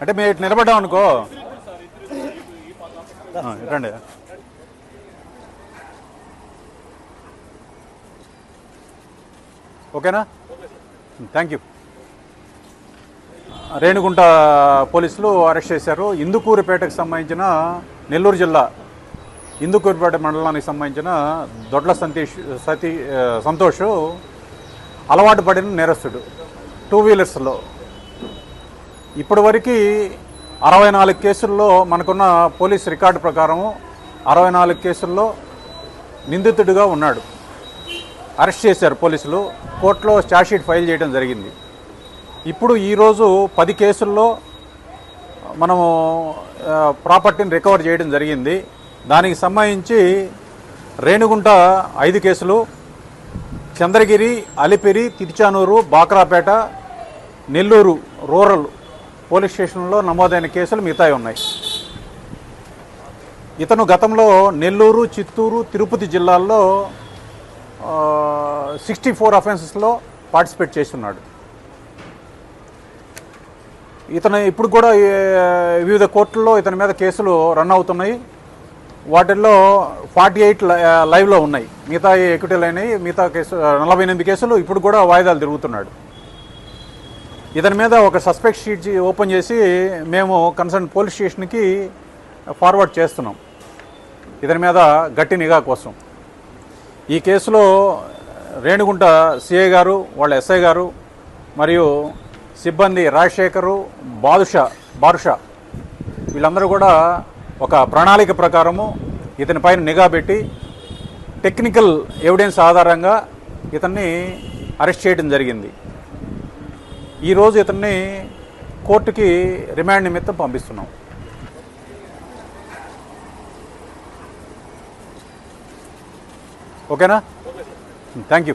అంటే మేము ఇటు నిలబడ్డాం అనుకో. రండి ఓకేనా? Thank you. రేణుగుంట పోలీసులు అరెస్ట్ చేశారు. ఇందుకూరుపేటకు సంబంధించిన నెల్లూరు జిల్లా ఇందుకూరుపేట మండలానికి సంబంధించిన దొడ్ల సంతీష్ సతీ సంతోష్ అలవాటు పడిన నేరస్తుడు. టూ వీలర్స్లో ఇప్పటి వరకు అరవై నాలుగు కేసుల్లో మనకున్న పోలీస్ రికార్డు ప్రకారం అరవై నాలుగు కేసుల్లో నిందితుడిగా ఉన్నాడు. అరెస్ట్ చేశారు పోలీసులు. కోర్టులో షీట్ ఫైల్ చేయడం జరిగింది. ఇప్పుడు ఈరోజు పది కేసుల్లో మనము ప్రాపర్టీని రికవర్ చేయడం జరిగింది. దానికి సంబంధించి రేణుగుంట ఐదు కేసులు చంద్రగిరి అలిపిరి తిరుచానూరు బాక్రాపేట నెల్లూరు రూరల్ పోలీస్ స్టేషన్లో నమోదైన కేసులు మిగతాయి ఉన్నాయి. ఇతను గతంలో నెల్లూరు చిత్తూరు తిరుపతి జిల్లాల్లో సిక్స్టీ ఫోర్ అఫెన్సెస్లో పార్టిసిపేట్ చేస్తున్నాడు. ఇతను ఇప్పుడు కూడా వివిధ కోర్టుల్లో ఇతని మీద కేసులు రన్ అవుతున్నాయి. వాటిల్లో ఫార్టీ ఎయిట్ లైవ్లో ఉన్నాయి. మిగతా ఎక్విటీలు అయినాయి మిగతా కేసు నలభై ఎనిమిది కేసులు ఇప్పుడు కూడా వాయిదాలు తిరుగుతున్నాడు. ఇతని మీద ఒక సస్పెక్ట్ షీట్ ఓపెన్ చేసి మేము కన్సర్న్ పోలీస్ స్టేషన్కి ఫార్వర్డ్ చేస్తున్నాం. ఇతని మీద గట్టి నిఘా కోసం. ఈ కేసులో రేణుగుంట సిఐ గారు వాళ్ళ ఎస్ఐ గారు మరియు సిబ్బంది రాజశేఖరు బాదుషా బారుషా వీళ్ళందరూ కూడా ఒక ప్రణాళిక ప్రకారము ఇతని పైన నిఘా పెట్టి టెక్నికల్ ఎవిడెన్స్ ఆధారంగా ఇతన్ని అరెస్ట్ చేయడం జరిగింది. ఈరోజు ఇతన్ని కోర్టుకి రిమాండ్ నిమిత్తం పంపిస్తున్నాం. ఓకేనా? Thank you